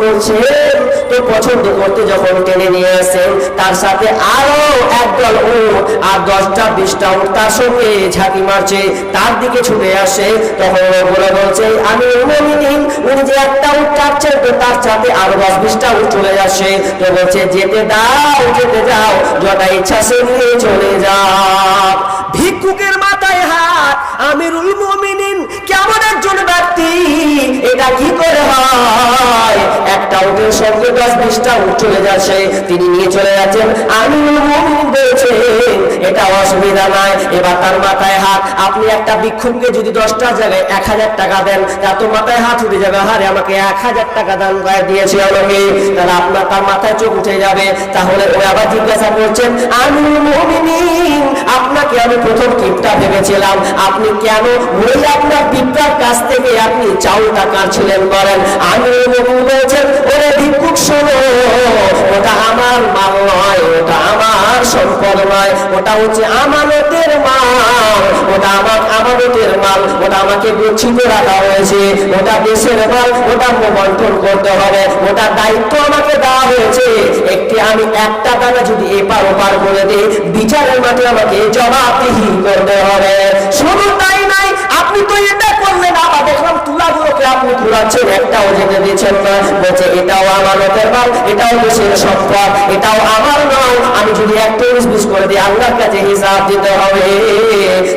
করছেন তো পছন্দ করতে যখন টেনে নিয়ে আসেন তার সাথে আরও একদল উট আর দশটা বিশটা উট তার সঙ্গে ঝাঁকি মারছে, তার দিকে ছুটে আসে। তখন ও বলে, বলছে, আমি উনি উনি যে একটা উট চাচ্ছেন তো তার সাথে আরও দশ বিশটা উট চলে আসে তো বলছে, যেতে দাও, যেতে যাও যটা ইচ্ছা সে নিয়ে চলে যাও ভিক্ষুকের মাথায় হাত, আমিরুল ব্যক্তি এটা কি করে হয়? একটা উটের সঙ্গে দশ বিশটা চলে যাচ্ছে। তিনি নিয়ে চলে যাচ্ছেন। মুমিনিন এটা অসুবিধা নাই। এবার তার মাথায় হাত। আপনি একটা ভিক্ষুককে যদি দশটা জায়গায় এক হাজার টাকা দেন, তা তো মাথায় হাত উঠে যাবে। হারে আমাকে এক হাজার টাকা দান করে দিয়েছে আমাকে তাহলে আপনার তার মাথায় চোখ উঠে যাবে। তাহলে ও আবার জিজ্ঞাসা করছেন, আমি আপনাকে আমি প্রথম টিপটা ভেবেছিলাম। আপনি কেন ওই আপনার পিতার কাছ থেকে আপনি চাউলটা কাটছিলেন বলেন? আমি বলছেন, ওরে ভিক্ষুক ওটা আমার মাল নয়, ওটা আমার সম্পদ নয়, ওটা হচ্ছে আমানতের মাল, ওটা আমার আমানতের মাল, ওটা আমাকে গচ্ছিত রাখা হয়েছে, ওটা দেশের মাল, ওটা করতে হবে, ওটা দায়িত্ব আমাকে দেওয়া হয়েছে, একটি আমি একটা দানা যদি এপার ওপার করে দিই, বিচারের মাঠে আমাকে জবাবদিহি করতে হবে। শুধু তাই নাই আপনি তো এটা তুলাগুলোকে আপনি তুলাচ্ছেন একটাও যেতে দিচ্ছেন না বলছে এটাও আমানতের মাল এটাও দেশের সম্পদ, এটাও আমার নয় আমি যদি একটা মিস করে দিই, আল্লাহর কাছে হিসাব দিতে হবে।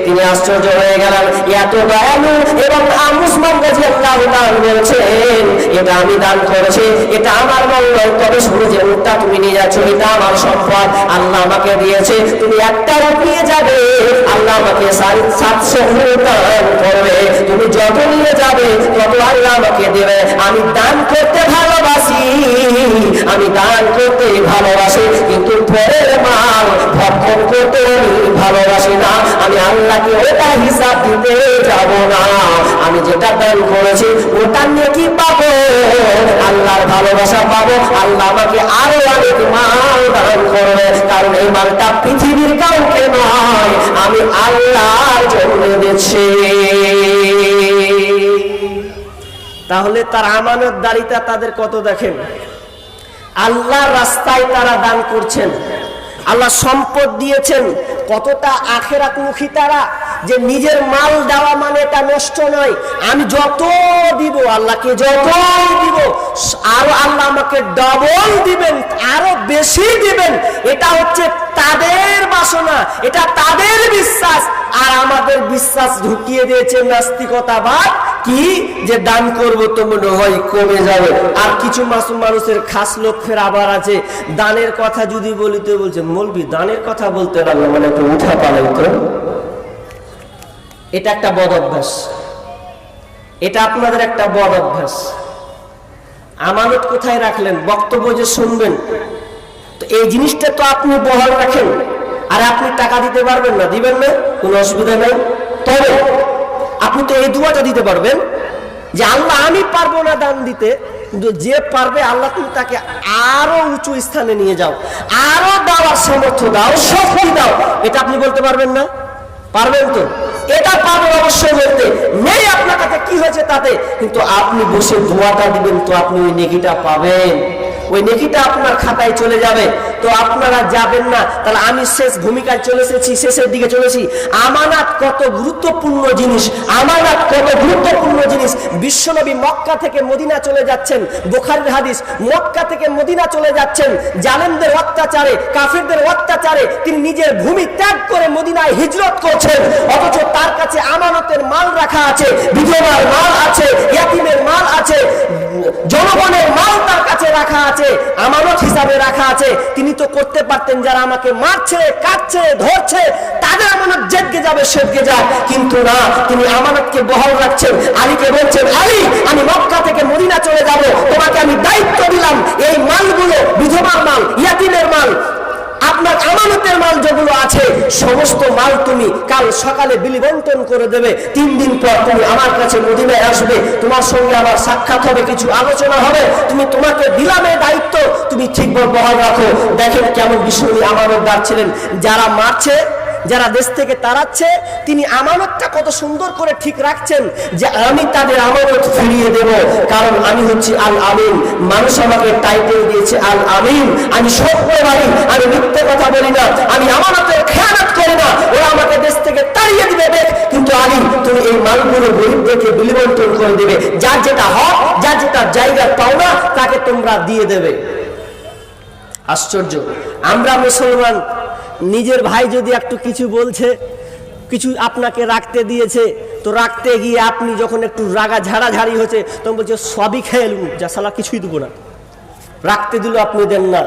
তিনি আশ্চর্য হয়ে গেলেন, এত দয়ালু এবং আমুসমান গাজী আল্লাহ দান বলছেন এটা আমি দান করেছি, এটা আমার মঙ্গল। তবে শুনে যে উঠটা তুমি নিয়ে যাচ্ছ, এটা আমার সম্পদ। আল্লাহ আমাকে দিয়েছে, তুমি একটা রূপ নিয়ে যাবে। আল্লাহ আমাকে সাতশো দান করবে। তুমি যত নিয়ে যাবে, তত আল্লাহ দেবে। আমি দান করতে ভালোবাসি, আমি দান করতে ভালোবাসি, কিন্তু পরের মাল ভক্ষণ করতে আমি ভালোবাসি না। আমি আল্লাহকে ওটা হিসাব দিতে যাব না। আমি যেটা দান করেছি, ওটা নিয়ে কি পাবো? আল্লাহর ভালোবাসা পাবো? আল্লাহ আমাকে আরও অনেক মাল দান করবে। কারণ এই মালটা পৃথিবীর কাউকে নয়, আমি আল্লাহর জন্য দিচ্ছি। তাহলে তার আমানত দারিতা তাদের কত দেখেন? আল্লাহর রাস্তায় তারা দান করছেন। আল্লাহ সম্পদ দিয়েছেন। কতটা আখেরাত মুখী তারা যে নিজের মাল দেওয়া মানে এটা নষ্ট নয়। আমি যত দিব, আল্লাহকে যত দিব, আরও আল্লাহ আমাকে ডবল দিবেন, আরও বেশি দিবেন। এটা হচ্ছে তাদের বাসনা। এটা আর আমাদের বিশ্বাস ঢুকিয়ে দিয়েছে নাস্তিকতাবাদ কি? যে দান করব তো মনে হয় কমে যাবে। আর কিছু মাসুম মানুষের খাস লক্ষ্যের আবার আছে। দানের কথা যদি বলি, তো বলছে, মলবি, দানের কথা বলতে লাগল মানে একটু উঠা পালাই তো। এটা একটা বদ অভ্যাস। এটা আপনাদের একটা বদ অভ্যাস। আমানত কোথায় রাখলেন? বক্তব্য যে শুনবেন, তো এই জিনিসটা তো আপনি বহাল রাখেন। আর আপনি টাকা দিতে পারবেন না, দিবেন না, কোনো অসুবিধা নেই। তবে আপনি তো এই দুয়াটা দিতে পারবেন যে আল্লাহ, আমি পারব না দান দিতে, কিন্তু যে পারবে আল্লাহ তুমি তাকে আরও উঁচু স্থানে নিয়ে যাও, আরও দেওয়ার সামর্থ্য দাও, শক্তি দাও। এটা আপনি বলতে পারবেন না? পারবেন তো? এটা পারবেন অবশ্যই বলতে। নেই আপনার কাছে, কি হয়েছে তাতে? কিন্তু আপনি বসে দোয়াটা দিবেন তো আপনি ওই নেগিটা পাবেন। ওই নেকিটা আপনার খাতায় চলে যাবে। তো আপনারা যাবেন না, তাহলে আমি শেষ ভূমিকায় চলে এসেছি, শেষের দিকে চলেছি আমানাত কত গুরুত্বপূর্ণ জিনিস, আমানাত কত গুরুত্বপূর্ণ জিনিস। বিশ্বনবী মক্কা থেকে মদিনা চলে যাচ্ছেন, বোখারির হাদিস। মক্কা থেকে মদিনা চলে যাচ্ছেন, জালেমদের অত্যাচারে, কাফিরদের অত্যাচারে তিনি নিজের ভূমি ত্যাগ করে মদিনায় হিজরত করছেন। অথচ তার কাছে আমানতের মাল রাখা আছে, বিধবার মাল আছে, ইয়াতিমের মাল আছে। জনগণের মাল তার কাছে রাখা আছে, আমানত হিসাবে রাখা আছে। তিনি তো করতে পারতেন, যারা আমাকে মারছে, কাটছে, ধরছে, তাদের আমানত জেদকে যাবে সেদকে যায়। কিন্তু না, তিনি আমানতকে বহাল রাখছেন। আলীকে বলছেন, আলী, আমি মক্কা থেকে মদিনা চলে যাব। তোমাকে আমি দায়িত্ব দিলাম। এই মালগুলো বিধবার মাল, ইয়াতিমের মাল আপনার আমানতের মাল যেগুলো আছে, সমস্ত মাল তুমি কাল সকালে বিলি বন্টন করে দেবে। তিন দিন পর তুমি আমার কাছে মদিনায় আসবে। তোমার সঙ্গে আমার সাক্ষাৎ হবে, কিছু আলোচনা হবে। তুমি তোমাকে দিলামে দায়িত্ব তুমি ঠিক বহাল রাখো। দেখেন কেমন বিষয় আমানতদার ছিলেন। যারা মারছে যারা দেশ থেকে তাড়াচ্ছে, তিনি আমানতটা কত সুন্দর করে ঠিক রাখছেন যে আমি তাদের আমানত ফিরিয়ে দেব। কারণ আমি হচ্ছি আল আমিন মানুষ আমাকে টাইটেল দিয়েছে আল আমিন আমি সত্যবাদী, আমি মিথ্যে কথা বলি না, আমি আমানতের খেয়ানত করি না। ওরা আমাকে দেশ থেকে তাড়িয়ে দিবে, দেখ। কিন্তু আলী, তুমি এই মালগুলো গরিবদেরকে বিলিবন্টন করে দেবে। যার যেটা হক, যার যেটা জায়গা পাও না, তাকে তোমরা দিয়ে দেবে। আশ্চর্য। আমরা মুসলমান নিজের ভাই যদি একটু কিছু বলছে, কিছু আপনাকে রাখতে দিয়েছে, তো রাখতে গিয়ে আপনি যখন একটু রাগা ঝাড়াঝাড়ি হচ্ছে, তখন বলছে, সবই খেয়ে এলুন যা সালা কিছুই দেবো না। রাখতে দিল আপনি দেন না।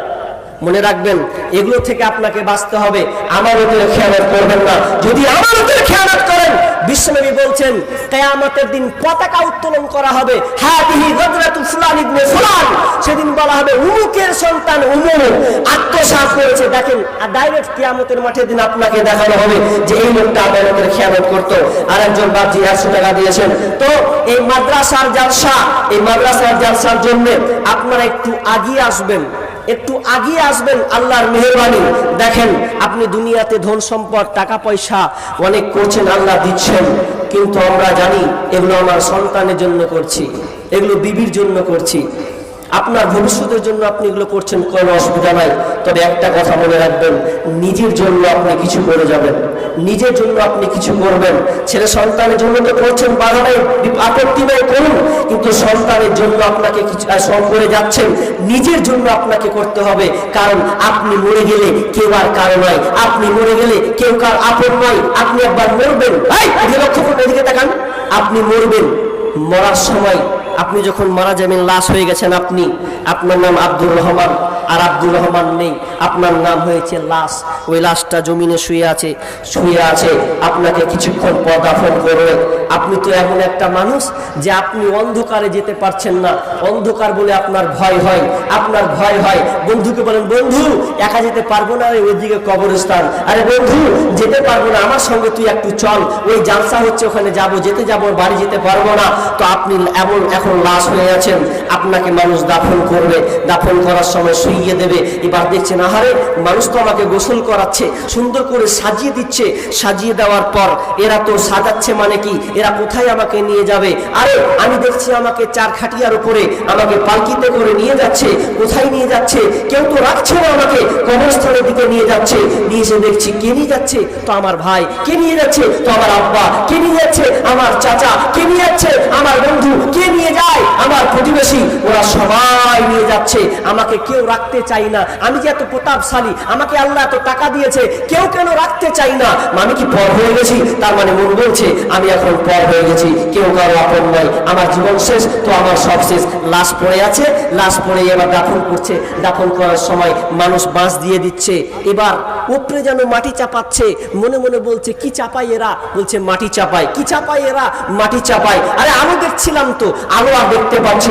মনে রাখবেন, এগুলো থেকে আপনাকে বাঁচতে হবে। আমার ওদের খেয়ালত করবেন না। যদি আমার ওদের খেয়ালত করেন বিশ্বনবী বলছেন, কেয়ামতের দিন পতাকা উত্তোলন করা হবে। সেদিন বলা হবে, উমুকের সন্তান উমুক আত্মসাৎ করেছে। দেখেন, আর ডাইরেক্ট কিয়ামতের মাঠের দিন আপনাকে দেখানো হবে যে এই লোকটা আমানতের খেয়ালত করতো। আর একজন বাপজি একশো টাকা দিয়েছেন। তো এই মাদ্রাসার জালসা, এই মাদ্রাসার জালসার জন্য আপনারা একটু আগিয়ে আসবেন। একটু আগিয়ে আসবেন, আল্লাহর মেহরবানি। দেখেন, আপনি দুনিয়াতে ধন সম্পদ, টাকা পয়সা অনেক করছেন, আল্লাহ দিচ্ছেন। কিন্তু আমরা জানি, এগুলো আমার সন্তানের জন্য করছি, এগুলো বিবির জন্য করছি। আপনার ভবিষ্যতের জন্য আপনি এগুলো করছেন, কোনো অসুবিধা নাই। তবে একটা কথা মনে রাখবেন, নিজের জন্য আপনি কিছু করে যাবেন। নিজের জন্য আপনি কিছু করবেন। ছেলে সন্তানের জন্য তো করছেন বাধা নাই আপত্তি নেই করুন। কিন্তু সন্তানের জন্য আপনাকে কিছু করে যাচ্ছেন। নিজের জন্য আপনাকে করতে হবে। কারণ আপনি মরে গেলে কেউ আর কারও নয়। আপনি মরে গেলে কেউ কার আপন নয়। আপনি একবার মরবেন। লক্ষ্য করুন, এদিকে তাকান। আপনি মরবেন। মরার সময় আপনি যখন মারা যাবেন, লাশ হয়ে গেছেন আপনি। আপনার নাম আব্দুর রহমান। আর আব্দুর রহমান নেই। আপনার নাম হয়েছে লাশ। ওই লাশটা জমিনে শুয়ে আছে শুয়ে আছে। আপনাকে কিছুক্ষণ পর দাফন করবে। আপনি তো এমন একটা মানুষ যে আপনি অন্ধকারে যেতে পারছেন না। অন্ধকার বলে আপনার ভয় হয়, আপনার ভয় হয়। বন্ধুকে বলেন, বন্ধু, একা যেতে পারব না রে ওইদিকে কবরস্থান। আরে বন্ধু, যেতে পারব না, আমার সঙ্গে তুই একটু চল। ওই জালসা হচ্ছে, ওখানে যাব, যেতে যাব বাড়ি যেতে পারব না। তো আপনি এমন এখন লাশ হয়ে আছেন, আপনাকে মানুষ দাফন করবে। দাফন করার সময় শুইয়ে দেবে। এবার দেখছেন, আহারে, মানুষ তো আমাকে গোসল করাচ্ছে, সুন্দর করে সাজিয়ে দিচ্ছে। সাজিয়ে দেওয়ার পর এরা তো সাজাচ্ছে মানে কি? এরা কোথায় আমাকে নিয়ে যাবে? আরে, আমি দেখছি আমাকে চার খাটিয়ার উপরে আমাকে পালকিতে করে নিয়ে যাচ্ছে। কোথায় নিয়ে যাচ্ছে? কেউ তো রাখছে না আমাকে। কবরস্থানের দিকে নিয়ে যাচ্ছে। নিয়ে এসে দেখছি, কে নিয়ে যাচ্ছে? তো আমার ভাই। কে নিয়ে যাচ্ছে? তো আমার আব্বা। কে নিয়ে যাচ্ছে? আমার চাচা। কে নিয়ে যাচ্ছে? আমার বন্ধু। কে নিয়ে যায় আমার প্রতিবেশী ওরা সবাই নিয়ে যাচ্ছে, আমাকে কেউ রাখতে চাই না। আমি যে এত প্রতাপশালী, আমাকে আল্লাহ এত টাকা দিয়েছে, কেউ কেন রাখতে চাই না? আমি কি পর হয়ে গেছি? তার মানে মন বলছে, আমি এখন পর হয়ে গেছি। কেউ কারও আপন নয়। আমার জীবন শেষ, তো আমার সব শেষ। লাশ পড়ে আছে, লাশ পড়ে এবার দাফন করছে। দাফন করার সময় মানুষ বাঁশ দিয়ে দিচ্ছে। এবার উপরে যেন মাটি চাপাচ্ছে। মনে মনে বলছে, কি চাপাই এরা? বলছে, মাটি চাপায়। কি চাপাই এরা? মাটি চাপায়। আরে আলো দেখছিলাম তো, আলো আর দেখতে পাচ্ছি